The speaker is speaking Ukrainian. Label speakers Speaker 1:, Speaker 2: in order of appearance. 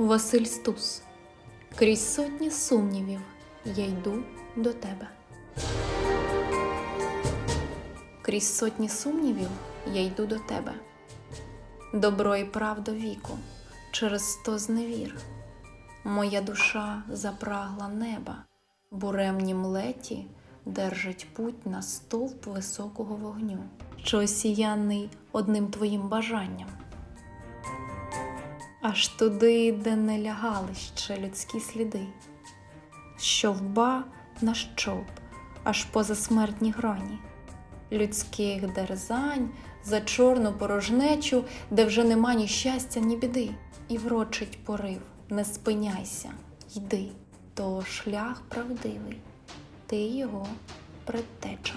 Speaker 1: Василь Стус. Крізь сотні сумнівів я йду до тебе. Крізь сотні сумнівів я йду до тебе. Добро і правда віку через сто зневір. Моя душа запрагла неба, буремні млеті держать путь на стовп високого вогню, що осіяний одним твоїм бажанням. Аж туди, де не лягали ще людські сліди, щовба на щовб, аж поза смертні грані, людських дерзань за чорну порожнечу, де вже нема ні щастя, ні біди, і врочить порив, не спиняйся, йди, то шлях правдивий, ти його предтеча.